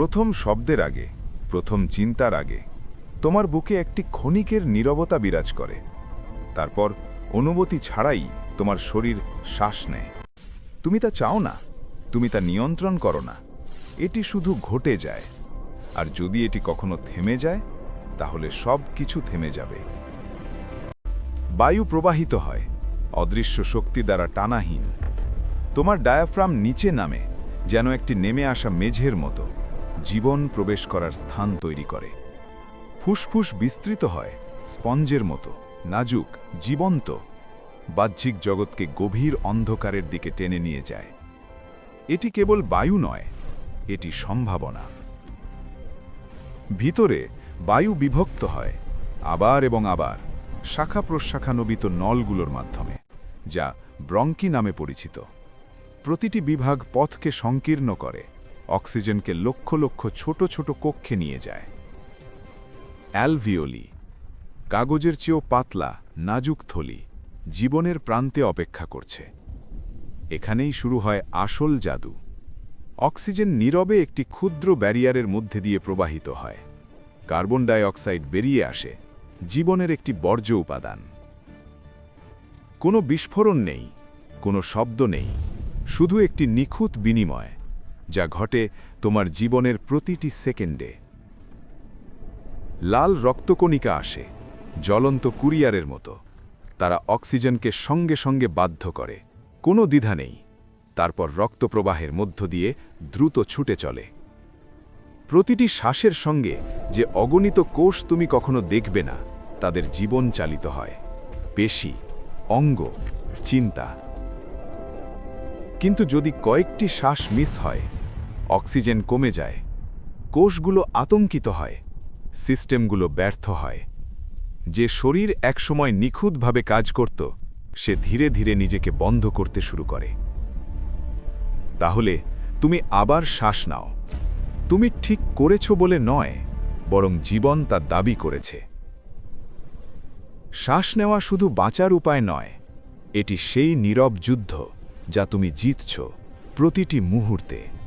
প্রথম শব্দের আগে, প্রথম চিন্তার আগে, তোমার বুকে একটি ক্ষণিকের নীরবতা বিরাজ করে। তারপর অনুমতি ছাড়াই তোমার শরীর শ্বাস নেয়। তুমি তা চাও না, তুমি তা নিয়ন্ত্রণ করো না। এটি শুধু ঘটে যায়। আর যদি এটি কখনো থেমে যায়, তাহলে সব কিছু থেমে যাবে। বায়ু প্রবাহিত হয়, অদৃশ্য শক্তি দ্বারা টানাহীন। তোমার ডায়াফ্রাম নিচে নামে, যেন একটি নেমে আসা মেঝের মতো। জীবন প্রবেশ করার স্থান তৈরি করে। ফুসফুস বিস্তৃত হয় স্পঞ্জের মতো, নাজুক, জীবন্ত। বাহ্যিক জগৎকে গভীর অন্ধকারের দিকে টেনে নিয়ে যায়। এটি কেবল বায়ু নয়, এটি সম্ভাবনা। ভিতরে বায়ু বিভক্ত হয়, আবার এবং আবার, শাখা প্রশাখানবিত নলগুলোর মাধ্যমে, যা ব্রঙ্কি নামে পরিচিত। প্রতিটি বিভাগ পথকে সংকীর্ণ করে অক্সিজেনকে লক্ষ লক্ষ ছোট ছোট কক্ষে নিয়ে যায়। অ্যালভিওলি, কাগজের চেয়েও পাতলা, নাজুক থলি, জীবনের প্রান্তে অপেক্ষা করছে। এখানেই শুরু হয় আসল জাদু। অক্সিজেন নীরবে একটি ক্ষুদ্র ব্যারিয়ারের মধ্যে দিয়ে প্রবাহিত হয়। কার্বন ডাই অক্সাইড বেরিয়ে আসে, জীবনের একটি বর্জ্য উপাদান। কোনো বিস্ফোরণ নেই, কোনো শব্দ নেই, শুধু একটি নিখুঁত বিনিময়। যা ঘটে তোমার জীবনের প্রতিটি সেকেন্ডে। লাল রক্তকণিকা আসে, জ্বলন্ত কুরিয়ারের মতো। তারা অক্সিজেনকে সঙ্গে সঙ্গে বাধ্য করে। কোনো দ্বিধা নেই। তারপর রক্তপ্রবাহের মধ্য দিয়ে দ্রুত ছুটে চলে। প্রতিটি শ্বাসের সঙ্গে যে অগণিত কোষ তুমি কখনো দেখবে না, তাদের জীবন চালিত হয়। পেশি, অঙ্গ, চিন্তা। কিন্তু যদি কয়েকটি শ্বাস মিস হয় অক্সিজেন কমে যায়। কোষগুলো আতঙ্কিত হয়। সিস্টেমগুলো ব্যর্থ হয়। যে শরীর একসময় নিখুঁতভাবে কাজ করত, সে ধীরে ধীরে নিজেকে বন্ধ করতে শুরু করে। তাহলে তুমি আবার শ্বাস নাও। তুমি ঠিক করেছ বলে নয়, বরং জীবন তা দাবি করেছে। শ্বাস নেওয়া শুধু বাঁচার উপায় নয়, এটি সেই নীরব যুদ্ধ যা তুমি জিতছ প্রতিটি মুহূর্তে।